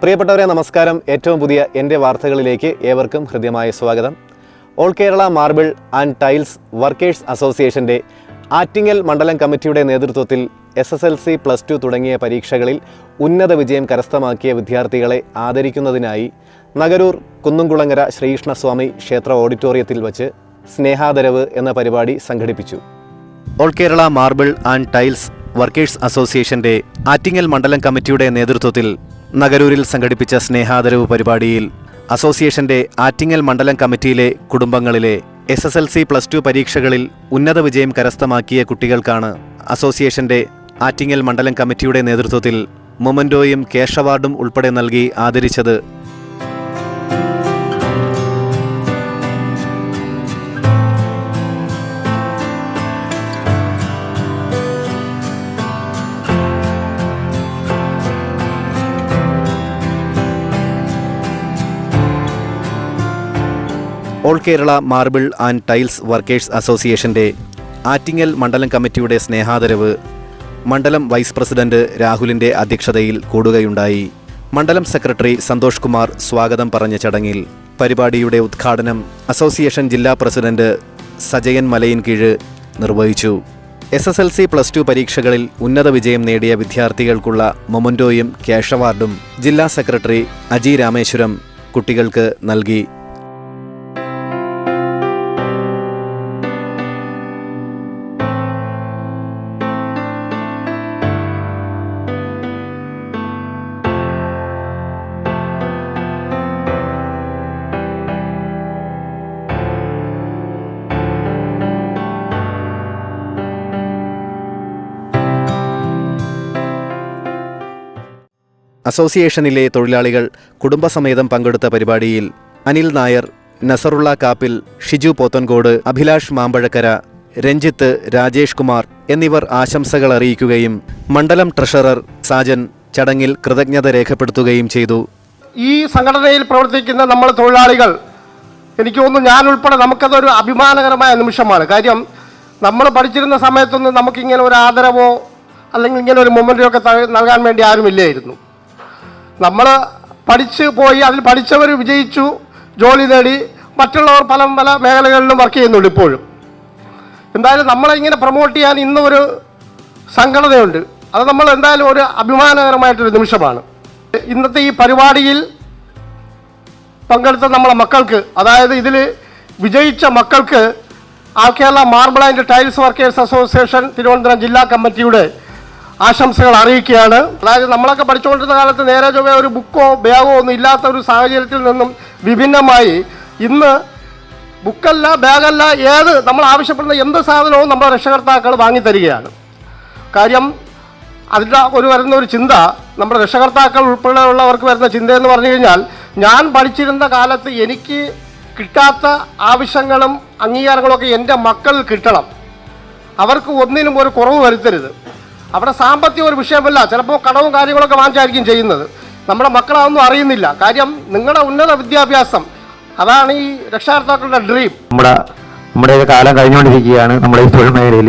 പ്രിയപ്പെട്ടവരെ നമസ്കാരം. ഏറ്റവും പുതിയ എന്റെ വാർത്തകളിലേക്ക് ഏവർക്കും ഹൃദ്യമായ സ്വാഗതം. All Kerala marble and tiles workers അസോസിയേഷന്റെ ആറ്റിങ്ങൽ മണ്ഡലം കമ്മിറ്റിയുടെ നേതൃത്വത്തിൽ S S L C plus two തുടങ്ങിയ പരീക്ഷകളിൽ ഉന്നത വിജയം കരസ്ഥമാക്കിയ വിദ്യാർത്ഥികളെ ആദരിക്കുന്നതിനായി നഗരൂർ കുന്നുംകുളങ്ങര ശ്രീകൃഷ്ണസ്വാമി ക്ഷേത്ര ഓഡിറ്റോറിയത്തിൽ വച്ച് സ്നേഹാദരവ് എന്ന പരിപാടി സംഘടിപ്പിച്ചു. All Kerala marble and tiles workers അസോസിയേഷന്റെ ആറ്റിങ്ങൽ മണ്ഡലം കമ്മിറ്റിയുടെ നേതൃത്വത്തിൽ നഗരൂരിൽ സംഘടിപ്പിച്ച സ്നേഹാദരവ് പരിപാടിയിൽ അസോസിയേഷന്റെ ആറ്റിങ്ങൽ മണ്ഡലം കമ്മിറ്റിയിലെ കുടുംബങ്ങളിലെ S S L C plus two പരീക്ഷകളിൽ ഉന്നത വിജയം കരസ്ഥമാക്കിയ കുട്ടികൾക്കാണ് അസോസിയേഷന്റെ ആറ്റിങ്ങൽ മണ്ഡലം കമ്മിറ്റിയുടെ നേതൃത്വത്തിൽ മൊമന്റോയും കേഷ് അവാർഡും ഉൾപ്പെടെ നൽകി ആദരിച്ചത് all Kerala marble and tiles workers അസോസിയേഷന്റെ ആറ്റിങ്ങൽ മണ്ഡലം കമ്മിറ്റിയുടെ സ്നേഹാദരവ് മണ്ഡലം വൈസ് പ്രസിഡന്റ് രാഹുലിന്റെ അധ്യക്ഷതയിൽ കൂടുകയുണ്ടായി. മണ്ഡലം സെക്രട്ടറി സന്തോഷ് കുമാർ സ്വാഗതം പറഞ്ഞ ചടങ്ങിൽ പരിപാടിയുടെ ഉദ്ഘാടനം അസോസിയേഷൻ ജില്ലാ പ്രസിഡന്റ് സജയൻ മലയിൻ കീഴ് നിർവഹിച്ചു. S S L C plus two പരീക്ഷകളിൽ ഉന്നത വിജയം നേടിയ വിദ്യാർത്ഥികൾക്കുള്ള മൊമന്റോയും ക്യാഷ് അവാർഡും ജില്ലാ സെക്രട്ടറി അജി രാമേശ്വരം കുട്ടികൾക്ക് നൽകി. അസോസിയേഷനിലെ തൊഴിലാളികൾ കുടുംബസമേതം പങ്കെടുത്ത പരിപാടിയിൽ അനിൽ നായർ നസറുള്ള കാപ്പിൽ ഷിജു പോത്തൻകോട് അഭിലാഷ് മാമ്പഴക്കര രഞ്ജിത്ത് രാജേഷ് കുമാർ എന്നിവർ ആശംസകൾ അറിയിക്കുകയും മണ്ഡലം ട്രഷറർ സാജൻ ചടങ്ങിൽ കൃതജ്ഞത രേഖപ്പെടുത്തുകയും ചെയ്തു. ഈ സംഘടനയിൽ പ്രവർത്തിക്കുന്ന നമ്മൾ തൊഴിലാളികൾ എനിക്ക് തോന്നുന്നു ഞാൻ ഉൾപ്പെടെ നമുക്കതൊരു അഭിമാനകരമായ നിമിഷമാണ്. കാര്യം നമ്മൾ പഠിച്ചിരുന്ന സമയത്തൊന്നും നമുക്കിങ്ങനെ ഒരു ആദരവോ അല്ലെങ്കിൽ ഇങ്ങനെ ഒരു മൊമെന്റോ ഒക്കെ നൽകാൻ വേണ്ടി ആരുമില്ലായിരുന്നു. നമ്മൾ പഠിച്ച് പോയി അതിൽ പഠിച്ചവർ വിജയിച്ചു ജോലി നേടി മറ്റുള്ളവർ പല പല മേഖലകളിലും വർക്ക് ചെയ്യുന്നുണ്ട് ഇപ്പോഴും. എന്തായാലും നമ്മളെ ഇങ്ങനെ പ്രൊമോട്ട് ചെയ്യാൻ ഇന്നും ഒരു സംഘടനയുണ്ട്. അത് നമ്മൾ എന്തായാലും ഒരു അഭിമാനകരമായിട്ടൊരു നിമിഷമാണ്. ഇന്നത്തെ ഈ പരിപാടിയിൽ പങ്കെടുത്ത നമ്മളെ മക്കൾക്ക് അതായത് ഇതിൽ വിജയിച്ച മക്കൾക്ക് all Kerala marble and tiles workers association Thiruvananthapuram ജില്ലാ കമ്മിറ്റിയുടെ ആശംസകൾ അറിയിക്കുകയാണ്. അതായത് നമ്മളൊക്കെ പഠിച്ചുകൊണ്ടിരുന്ന കാലത്ത് നേരെ ചൊവ്വേ ഒരു ബുക്കോ ബാഗോ ഒന്നും ഇല്ലാത്ത ഒരു സാഹചര്യത്തിൽ നിന്നും വിഭിന്നമായി ഇന്ന് ബുക്കല്ല ബാഗല്ല ഏത് നമ്മൾ ആവശ്യപ്പെടുന്ന എന്ത് സാധനവും നമ്മുടെ രക്ഷകർത്താക്കൾ വാങ്ങിത്തരികയാണ് കാര്യം അതിന്റെ ഒരു വരുന്ന ഒരു ചിന്ത നമ്മുടെ രക്ഷകർത്താക്കൾ ഉൾപ്പെടെയുള്ളവർക്ക് വരുന്ന ചിന്ത എന്ന് പറഞ്ഞു കഴിഞ്ഞാൽ ഞാൻ പഠിച്ചിരുന്ന കാലത്ത് എനിക്ക് കിട്ടാത്ത ആവശ്യങ്ങളും അംഗീകാരങ്ങളൊക്കെ എന്റെ മക്കൾ കിട്ടണം. അവർക്ക് ഒന്നിനും ഒരു കുറവ് വരുത്തരുത്. അവിടെ സാമ്പത്തിക ഒരു വിഷയമല്ല. ചിലപ്പോൾ കടവും കാര്യങ്ങളൊക്കെ വാങ്ങിച്ചായിരിക്കും ചെയ്യുന്നത്. നമ്മുടെ മക്കളതൊന്നും അറിയുന്നില്ല. കാര്യം നിങ്ങളുടെ ഉന്നത വിദ്യാഭ്യാസം അതാണ് ഈ രക്ഷകർത്താക്കളുടെ ഡ്രീം നമ്മുടെ നമ്മുടെ കാലം കഴിഞ്ഞുകൊണ്ടിരിക്കുകയാണ് നമ്മുടെ ഈ തൊഴിൽ മേഖലയിൽ.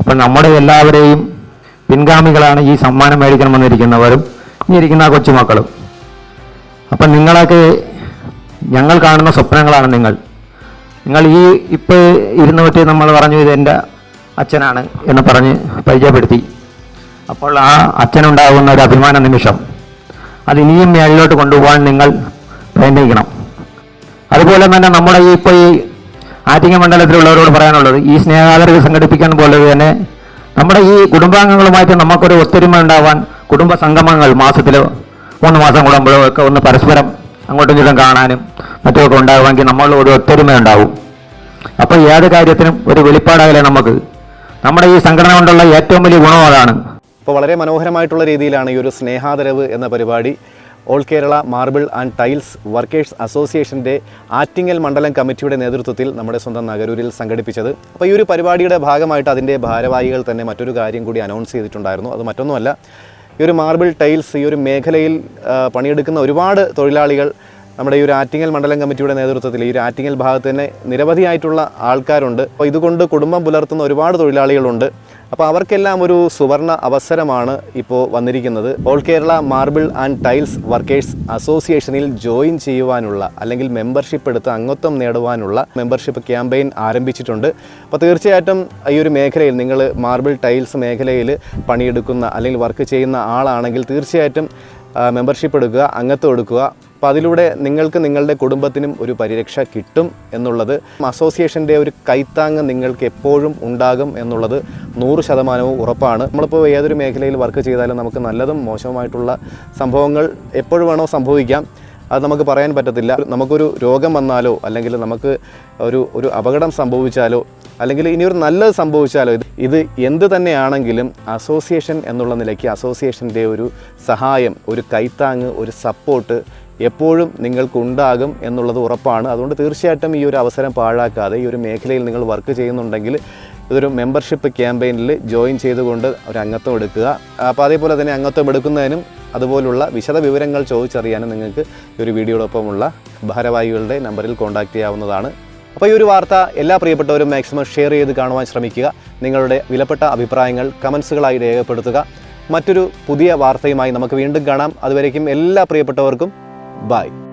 അപ്പം നമ്മുടെ എല്ലാവരെയും പിൻഗാമികളാണ് ഈ സമ്മാനം മേടിക്കണം വന്നിരിക്കുന്നവരും ഇരിക്കുന്ന കൊച്ചുമക്കളും അപ്പം നിങ്ങളൊക്കെ ഞങ്ങൾ കാണുന്ന സ്വപ്നങ്ങളാണ് നിങ്ങൾ. നിങ്ങൾ ഈ ഇപ്പോൾ ഇരുന്നു പറ്റി നമ്മൾ പറഞ്ഞു ഇത് എന്റെ അച്ഛനാണ് എന്ന് പറഞ്ഞ് പരിചയപ്പെടുത്തി. അപ്പോൾ ആ അച്ഛനുണ്ടാകുന്ന ഒരു അഭിമാന നിമിഷം. അത് ഇനിയും മേളിലോട്ട് കൊണ്ടുപോകാൻ നിങ്ങൾ പ്രയത്നിക്കണം. അതുപോലെ തന്നെ നമ്മുടെ ഈ ഇപ്പോൾ ഈ ആറ്റിങ്ങ മണ്ഡലത്തിലുള്ളവരോട് പറയാനുള്ളത് ഈ സ്നേഹാദരവ് സംഘടിപ്പിക്കാൻ പോലെ തന്നെ നമ്മുടെ ഈ കുടുംബാംഗങ്ങളുമായിട്ട് നമുക്കൊരു ഒത്തൊരുമ ഉണ്ടാവാൻ കുടുംബ സംഗമങ്ങൾ മാസത്തിൽ മൂന്ന് മാസം കൂടുമ്പോഴോ ഒക്കെ ഒന്ന് പരസ്പരം അങ്ങോട്ടും ഇങ്ങോട്ടും കാണാനും മറ്റുമൊക്കെ ഉണ്ടാകുമെങ്കിൽ നമ്മൾ ഒരു ഒത്തൊരുമ ഉണ്ടാവും അപ്പോൾ ഏത് കാര്യത്തിനും ഒരു വെളിപ്പാടാകലേ നമുക്ക് നമ്മുടെ ഈ സംഘടന കൊണ്ടുള്ള ഏറ്റവും വലിയ ഗുണം അതാണ്. അപ്പോൾ വളരെ മനോഹരമായിട്ടുള്ള രീതിയിലാണ് ഈ ഒരു സ്നേഹാദരവ് എന്ന പരിപാടി. All Kerala marble and tiles workers അസോസിയേഷന്റെ ആറ്റിങ്ങൽ മണ്ഡലം കമ്മിറ്റിയുടെ നേതൃത്വത്തിൽ നമ്മുടെ സ്വന്തം നഗരൂരിൽ സംഘടിപ്പിച്ചത്. അപ്പോൾ ഈ ഒരു പരിപാടിയുടെ ഭാഗമായിട്ട് അതിന്റെ ഭാരവാഹികൾ തന്നെ മറ്റൊരു കാര്യം കൂടി അനൗൺസ് ചെയ്തിട്ടുണ്ടായിരുന്നു. അത് മറ്റൊന്നുമല്ല ഈ ഒരു മാർബിൾ ടൈൽസ് ഈ ഒരു മേഖലയിൽ പണിയെടുക്കുന്ന ഒരുപാട് തൊഴിലാളികൾ നമ്മുടെ ഈ ഒരു ആറ്റിങ്ങൽ മണ്ഡലം കമ്മിറ്റിയുടെ നേതൃത്വത്തിൽ ഈ ഒരു ആറ്റിങ്ങൽ ഭാഗത്ത് തന്നെ നിരവധിയായിട്ടുള്ള ആൾക്കാരുണ്ട്. അപ്പോൾ ഇതുകൊണ്ട് കുടുംബം പുലർത്തുന്ന ഒരുപാട് തൊഴിലാളികളുണ്ട്. അപ്പോൾ അവർക്കെല്ലാം ഒരു സുവർണ അവസരമാണ് ഇപ്പോൾ വന്നിരിക്കുന്നത്. All Kerala marble and tiles workers അസോസിയേഷനിൽ join ചെയ്യുവാനുള്ള അല്ലെങ്കിൽ മെമ്പർഷിപ്പ് എടുത്ത് അംഗത്വം നേടുവാനുള്ള മെമ്പർഷിപ്പ് ക്യാമ്പയിൻ ആരംഭിച്ചിട്ടുണ്ട്. അപ്പോൾ തീർച്ചയായിട്ടും ഈ ഒരു മേഖലയിൽ നിങ്ങൾ മാർബിൾ ടൈൽസ് മേഖലയിൽ പണിയെടുക്കുന്ന അല്ലെങ്കിൽ വർക്ക് ചെയ്യുന്ന ആളാണെങ്കിൽ തീർച്ചയായിട്ടും മെമ്പർഷിപ്പ് എടുക്കുക അംഗത്വം എടുക്കുക. അപ്പോൾ അതിലൂടെ നിങ്ങൾക്ക് നിങ്ങളുടെ കുടുംബത്തിനും ഒരു പരിരക്ഷ കിട്ടും എന്നുള്ളത് അസോസിയേഷന്റെ ഒരു കൈത്താങ് നിങ്ങൾക്ക് എപ്പോഴും ഉണ്ടാകും എന്നുള്ളത് നൂറ് ശതമാനവും ഉറപ്പാണ്. നമ്മളിപ്പോൾ ഏതൊരു മേഖലയിൽ വർക്ക് ചെയ്താലും നമുക്ക് നല്ലതും മോശവുമായിട്ടുള്ള സംഭവങ്ങൾ എപ്പോഴും വേണോ സംഭവിക്കാം. അത് നമുക്ക് പറയാൻ പറ്റത്തില്ല. നമുക്കൊരു രോഗം വന്നാലോ അല്ലെങ്കിൽ നമുക്ക് ഒരു ഒരു അപകടം സംഭവിച്ചാലോ അല്ലെങ്കിൽ ഇനിയൊരു നല്ലത് സംഭവിച്ചാലോ ഇത് ഇത് എന്ത് തന്നെയാണെങ്കിലും അസോസിയേഷൻ എന്നുള്ള നിലയ്ക്ക് അസോസിയേഷന്റെ ഒരു സഹായം ഒരു കൈത്താങ് ഒരു സപ്പോർട്ട് എപ്പോഴും നിങ്ങൾക്കുണ്ടാകും എന്നുള്ളത് ഉറപ്പാണ്. അതുകൊണ്ട് തീർച്ചയായിട്ടും ഈ ഒരു അവസരം പാഴാക്കാതെ ഈ ഒരു മേഖലയിൽ നിങ്ങൾ വർക്ക് ചെയ്യുന്നുണ്ടെങ്കിൽ ഇതൊരു മെമ്പർഷിപ്പ് ക്യാമ്പയിനിൽ ജോയിൻ ചെയ്തുകൊണ്ട് ഒരു അംഗത്വം എടുക്കുക. അപ്പോൾ അതേപോലെ തന്നെ അംഗത്വം എടുക്കുന്നതിനും അതുപോലുള്ള വിശദ വിവരങ്ങൾ ചോദിച്ചറിയാനും നിങ്ങൾക്ക് ഈ ഒരു വീഡിയോടൊപ്പമുള്ള ഭാരവാഹികളുടെ നമ്പറിൽ കോൺടാക്റ്റ് ചെയ്യാവുന്നതാണ്. അപ്പോൾ ഈ ഒരു വാർത്ത എല്ലാ പ്രിയപ്പെട്ടവരും മാക്സിമം ഷെയർ ചെയ്ത് കാണുവാൻ ശ്രമിക്കുക. നിങ്ങളുടെ വിലപ്പെട്ട അഭിപ്രായങ്ങൾ കമൻസുകളായി രേഖപ്പെടുത്തുക. മറ്റൊരു പുതിയ വാർത്തയുമായി നമുക്ക് വീണ്ടും കാണാം. അതുവരേക്കും എല്ലാ പ്രിയപ്പെട്ടവർക്കും Bye.